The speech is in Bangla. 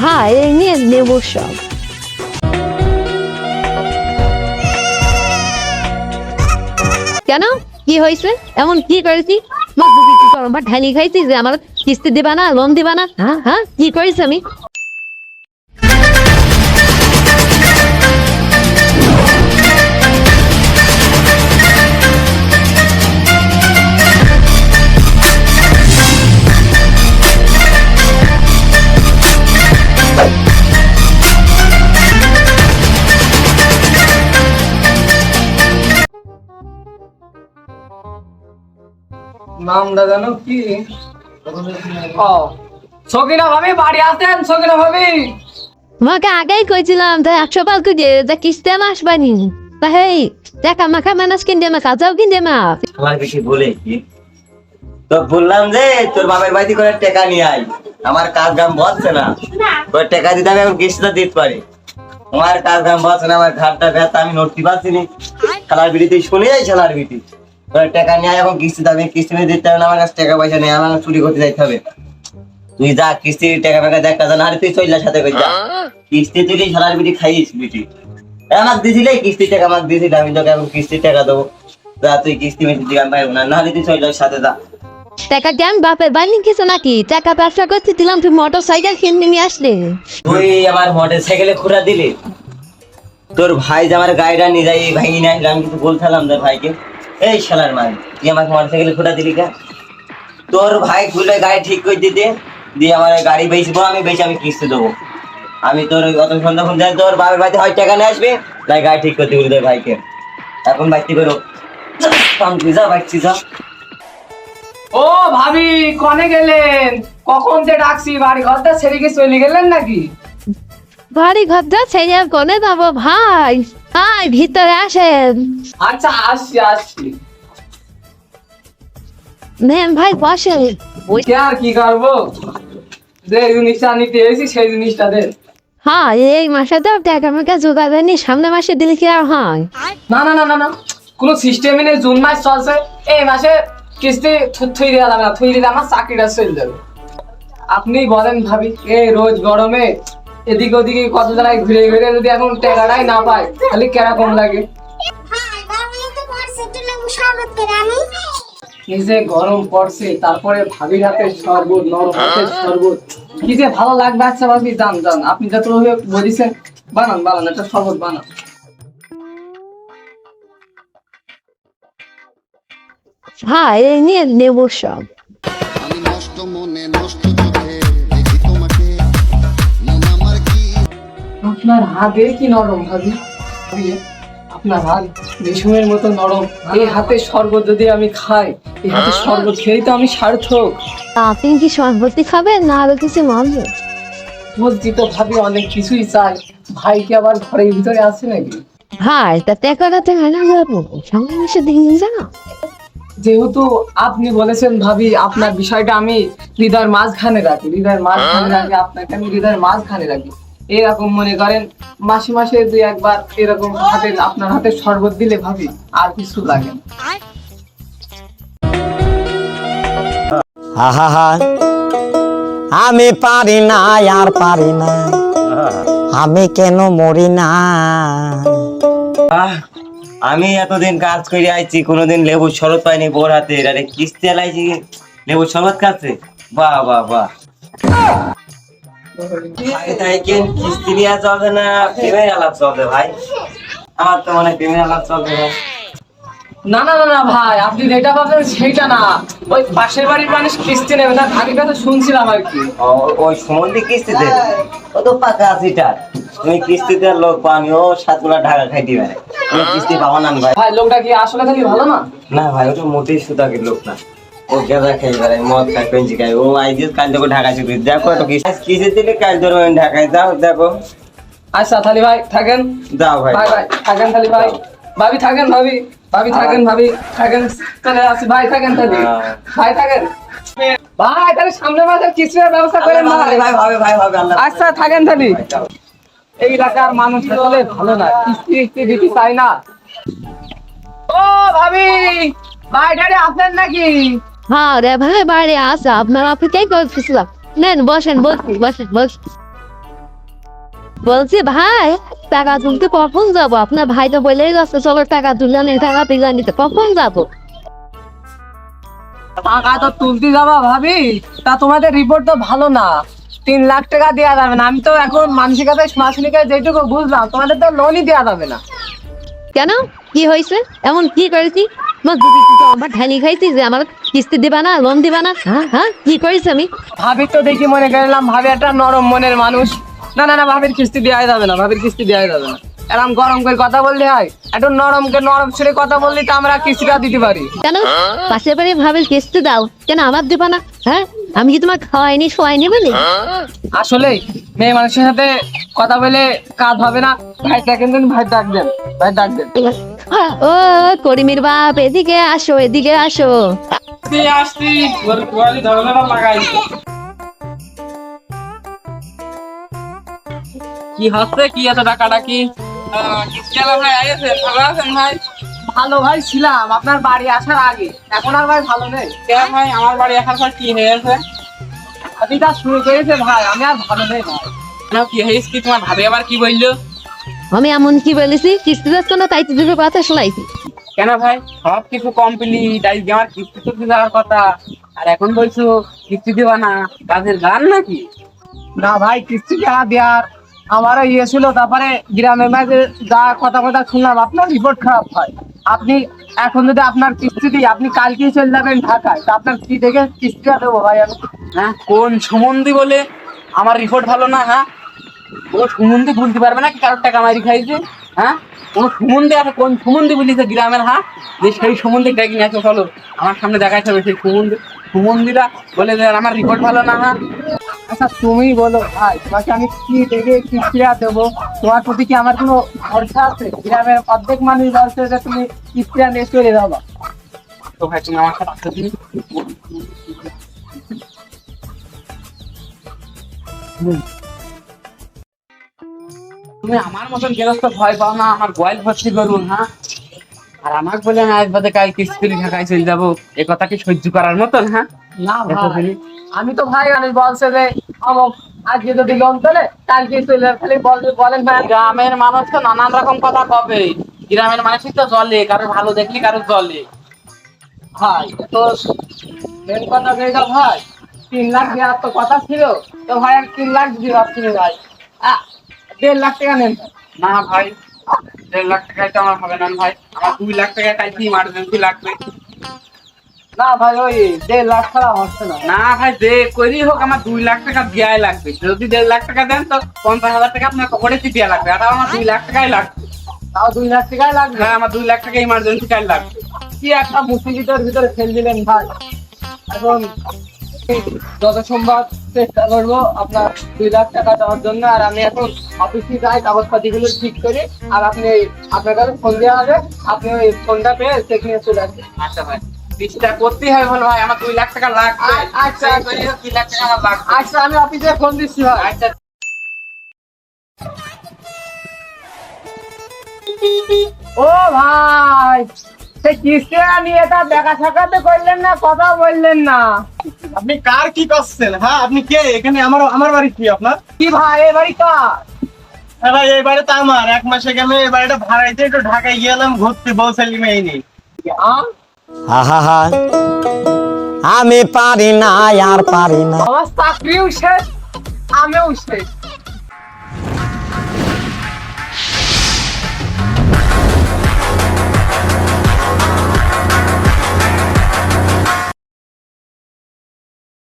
হ্যাঁ এই নিয়ে নেব সব কেন? কি হয়েছে? এমন কি করেছি? মা বুকি কি করো ঢালি খাইছি যে আমার কিস্তি দিবা না লোন দিবা না হ্যাঁ? হ্যাঁ? কি করেছি আমি? নামটা জানো কি? ও। সকিনা ভাবি বাড়ি আসেন সকিনা ভাবি। তোমাকে আগেই কইছিলাম তাই একশো যে কিস্তি হেই দেখা মাখা মানুষ কিনতে মা কাজাও কিনতে মা। আমার বেশি বলে কি? তো বললাম যে তোর বাবার বাড়ি করে টাকা নিয়ে আই আমার কাজ কাম বসছে না। তোর টাকা দিতে আমি এখন কিস্তিটা দিতে পারি। আমার কাজ কাম বসছে না আমার ঘাটটা ব্যথা আমি নড়তে পারছি না। খেলার বিড়িতে শুনে যাই খেলার বিড়ি তোর টাকা নিয়ে এখন কিস্তিতে আমি কিস্তি নিয়ে দিতে হবে না আমার কাছে টাকা পয়সা নেই আমার চুরি করতে যাইতে হবে। তুই যা কিস্তি টাকা ফাকা দেখ কাজ না তুই চল সাথে করে যা। কিস্তি তুই খেলার বিড়ি খাইস বিটি। আমাকে দিছিলে? কিস্তি টাকা আমাকে দিয়েছিল আমি তোকে এখন কিস্তির টাকা দেবো। যা তুই কিস্তি মিস্তি দিকে আমি পারব না। নাহলে তুই চল সাথে যা। টাকা দিয়ে আমি বাপের বাড়ি কিছু নাকি? টাকা ব্যবসা করতে দিলাম তুই মোটর সাইকেল কিনে নিয়ে আসলে। তুই আমার মোটর সাইকেলে খুঁড়া দিলি। তোর ভাই যে আমার গাড়িটা নিয়ে যাই ভাঙি না আসলে আমি কিছু বলছিলাম তোর ভাইকে। এই শালার মান তুই আমার মোটর সাইকেলে দিলি কে? তোর ভাই খুলে গাড়ি ঠিক করে দিতে দিয়ে আমার গাড়ি বেচবো আমি বেচে আমি কিস্তি দেবো। আমি তোর অত সন্ধ্যাক্ষণ যাই তোর বাবার বাড়িতে হয় টাকা নিয়ে আসবে তাই গাড়ি ঠিক করতে বলি তোর ভাইকে। এখন বাইতে করো তুই যা বাইছি যা। ও ভাবি কনে গেলেন? কখন যে ডাকছি বাড়ি ঘরটা ছেড়ে গিয়ে চলে গেলেন নাকি? বাড়ি ঘরটা ছেড়ে আর কোনে যাব ভাই? ভাই ভিতরে আসেন। আচ্ছা আসছি আসছি। নেন ভাই বসেন। আর কি করব? যে জিনিসটা নিতে এসেছি সেই জিনিসটা দে। হ্যাঁ এই মাসে তো টাকা মেকা জোগাড় সামনে মাসে দিলে কি আর হয়? না না না না না। কোনো সিস্টেমই নেই জুন মাস চলছে এই মাসে কিস্তি থুই দেওয়া যাবে না থুই দিলে আমার চাকরিটা চলে যাবে। আপনি বলেন ভাবি এই রোজ গরমে এদিক ওদিকে কত জায়গায় ঘুরে ঘুরে যদি এখন টাকাটাই না পায়, তাহলে কেরকম লাগে? এই গরম পড়ছে, তারপরে ভাবির হাতে শরবত, নরম হাতের শরবত, কি যে ভালো লাগবে আচ্ছা ভাবি, যান যান। আপনি যত বলেছেন, বানান বানান, একটা শরবত বানান। ভাই এই নিয়ে নেব সব। আপনার হাতে কি নরম ভাবি? আপনার হাত রেশমের মতো নরম। এই হাতে শরবত যদি আমি খাই এই হাতে শরবত খেয়েই তো আমি সার্থক। আপনি কি খাবেন না আরও কিছু মানবে বলছি তো ভাবি অনেক কিছুই চাই। ভাই কি আবার ঘরের ভিতরে আছে নাকি? ভাই তা টাকাটা কেন যাব সঙ্গে মিশে দিন যেহেতু আপনি বলেছেন ভাবি আপনার বিষয়টা আমি হৃদয়ের মাঝখানে রাখি। হৃদয়ের মাঝখানে রাখি আপনাকে আমি হৃদয়ের মাঝখানে রাখি। এরকম মনে করেন মাসে মাসে দুই একবার এরকম হাতে আপনার হাতে শরবত দিলে ভাবি আর কিছু লাগে আহা আমি পারি না আর পারি না। আমি কেন মরি না? আমি এতদিন কাজ করে আইছি কোনোদিন লেবু শরবত পাইনি বোর হাতে। আরে কিস্তি আলাইছি লেবু শরবত খাচ্ছে বাহ বাহ বাহ। কিস্তি নিয়ে না? প্রেমের আলাপ চলবে ভাই। আমার তো মনে প্রেমের আলাপ চলবে ভাই না না না না ভাই আপনি যেটা ভাবছেন সেইটা না। ওই পাশের বাড়ির মানুষ কিস্তি নেবে না কথা শুনছিলাম আর কি। ওই সুমন্দি কিস্তিতে ও তো পাকা তুমি কিস্তিতে লোক পানি ও সাতগুলা ঢাকা খাই দিবে। তুমি কিস্তি পাবো না ভাই। ভাই লোকটা কি আসলে থাকি ভালো না? না ভাই ওটা মোটেই সুতাকের লোক না। ও গেঁদা মদ পেঞ্চি খায়। ও আইডিয়াস কাল তোকে ঢাকা চুক্তি দেখো একটু কিসে দিলে কাল ধরো ঢাকায়? যাও দেখো। আচ্ছা ভাই থাকেন? যাও ভাই। থাকেন তাহলে ভাই। ভাবি থাকেন ভাবি। ভাবি থাকেন ভাবি। থাকেন তাহলে আসি। ভাই থাকেন তাহলে হ্যাঁ। ভাই থাকেন। ভাই তাহলে সামনে মাসে কিছুর ব্যবস্থা করেন ভাই? ভাই আল্লাহ। আচ্ছা থাকেন তাহলে এই এলাকার মানুষ আসলে ভালো না। কিস্তি কিস্তি দিতে চাই না। ও ভাবি। ভাই ডাড়ি আসেন নাকি? হ্যাঁ রে ভাই বাড়ি আসা আপনার অপেক্ষাই করতেছিলাম নেন বসেন বসেন বলছি ভাই টাকা তুলতে কখন যাব আপনার ভাই তো বলেই যাচ্ছে চলো টাকা তুলে আনি টাকা তুলে নিতে কখন যাব টাকা তো তুলতে যাবা ভাবি তা তোমাদের রিপোর্ট তো ভালো না। তিন লাখ টাকা দেওয়া যাবে না। আমি তো এখন মানসিক কাছে যেটুকু বুঝলাম তোমাদের তো লোনই দেওয়া যাবে না। কেন? কি হয়েছে এমন কি করেছি? আমার বুবি তো আমার ঢানি খাইছি যে আমার কিস্তি দিবা না লোন দিবা না। হ্যাঁ হ্যাঁ কি করেছি আমি? ভাবি তো দেখি মনে করলাম ভাবি একটা নরম মনের মানুষ। না না না ভাবির কিস্তি দেওয়া যাবে না ভাবির কিস্তি দেওয়া যাবে না। এরকম গরম করে কথা বললে হয়। একটু নরম নরম ছেড়ে কথা বললে তো আমরা কিস্তিটা দিতে পারি। কেন? পাশের বাড়ি ভাবের কিস্তি দাও। কেন আমার দিবা না? হ্যাঁ? আমি কি তোমার খাওয়াইনি শোয়াইনি বলি? আসলে মেয়ে মানুষের সাথে কথা বলে কাজ হবে না। ভাই ডাকেন ভাই ডাক দেন ভাই ডাক দেন। ও করিমির বাপ এদিকে আসো এদিকে আসো। লাগাই। কি হচ্ছে? কি এত টাকা ডাকি ভাই? ভালো ভাই ছিলাম আপনার বাড়ি আসার আগে। এখন আর ভাই ভালো নেই। কে ভাই? আমার বাড়ি আসার পর কি হয়েছে? আদিটা শুরু করেছে ভাই আমি আর ভালো নেই ভাই। কি হয়েছে কি? তোমার ভাবে আবার কি বলল? আমি এমন কি বলেছি? কিস্তি যাচ্ছ না তাই দুটো কথা শোনাইছি কেন ভাই? সব কিছু কমপ্লিট আজকে আমার কিস্তি তো দেওয়ার কথা। আর এখন বলছো কিস্তি দেবা না কাজের গান নাকি? না ভাই কিস্তি টাকা দেওয়ার আমারও ইয়ে ছিল তারপরে গ্রামের মাঝে যা কথা কথা শুনলাম আপনার রিপোর্ট খারাপ হয়। আপনি এখন যদি আপনার কিস্তি দিই আপনি কালকেই চলে যাবেন ঢাকায়। তা আপনার কি দেখে কিস্তিটা দেবো ভাই আমি? হ্যাঁ কোন সুমন্দি বলে? আমার রিপোর্ট ভালো না হ্যাঁ? ও সুমন্দি বলতে পারবে না, কি কারোর টাকা মারি খাইছে হ্যাঁ? কোন সুমন্দি আছে কোন সুমন্দি বলিছে গ্রামের হ্যাঁ যে সেই সুমন্দি ডাকি নিয়ে আসো, চলো, আমার সামনে দেখাইতে হবে সেই সুমন্দি সুমন্দিরা বলে যে আমার রিপোর্ট ভালো না হ্যাঁ আচ্ছা তুমি বলো, ভাই, তোমাকে আমি কি দেখে কিস্তিটা দেবো? তোমার প্রতি কি আমার কোনো ভরসা আছে? গ্রামের অর্ধেক মানুষ বলছে যে, তুমি কিস্তিটা নিয়ে চলে যাব তো ভাই, তুমি আমার সাথে দিন তুমি আমার মতন গেরস্ত ভয় পাও না আমার গোয়াল ভর্তি করুন হ্যাঁ? আর আমাকে বলে আজ বাদে কাল কিস্তি ঢাকায় চলে যাব। এ কথা কি সহ্য করার মতন হ্যাঁ? না ভাই আমি তো ভাই মানুষ বলছে যে অমুক আজকে যদি লোন কালকে চলে খালি বল- বলেন ভাই। গ্রামের মানুষ তো নানান রকম কথা কবে। গ্রামের মানুষই তো জলে কারও ভালো দেখলি কারও জলে। ভাই তো মেন কথা যেটা ভাই। তিন লাখ দেওয়ার তো কথা ছিল তো ভাই তিন লাখ দিয়ে ভাবছি ভাই। আহ, দেড় লাখ টাকা নেন। না ভাই দেড় লাখ টাকায় তো আমার হবে না ভাই। আমার দুই লাখ টাকা কালকে ইমার্জেন্সি লাগবে। না ভাই ওই দেড় লাখ ছাড়া হচ্ছে না। না ভাই যে করি হোক আমার দুই লাখ টাকা দেওয়াই লাগবে। যদি দেড় লাখ টাকা দেন তো পঞ্চাশ হাজার টাকা আপনার পকেটে দেওয়া লাগবে। আর আমার দুই লাখ টাকাই লাগবে। তাও দুই লাখ টাকাই লাগবে? হ্যাঁ আমার দুই লাখ টাকা ইমার্জেন্সি কাজ লাগবে। কি একটা মুসিবতের ভিতরে ফেল দিলেন ভাই। এখন যত সম্ভব চেষ্টা করব আপনার দুই লাখ টাকা দেওয়ার জন্য। আর আমি এখন অফিসে যাই কাগজপাতি গুলো ঠিক করি আর আপনি আপনার কাছে ফোন দেওয়া হবে। আপনি ওই ফোনটা পেয়ে নিয়ে চলে আসবেন। আচ্ছা ভাই করতেই হবে বল ভাই আমার দুই লাখ টাকা আচ্ছা, লাখ আমার লাগবে। আচ্ছা আমি অফিসে ফোন দিচ্ছি ভাই। আচ্ছা। ও ভাই! নিয়ে দেখা সাক্ষাৎ করলেন না কথা বললেন না? আপনি কার কি করছেন? হ্যাঁ আপনি কে? এখানে আমার আমার বাড়ি কি আপনার? কি ভাই এ বাড়ি কার? হ্যাঁ ভাই এই বাড়িতে আমার। এক মাসে গেল এই বাড়িটা ভাড়াইতে একটু ঢাকায় গেলাম ঘুরতে বউ আহা আমি পারি না আর পারি না। আমার চাকরিও শেষ আমিও শেষ।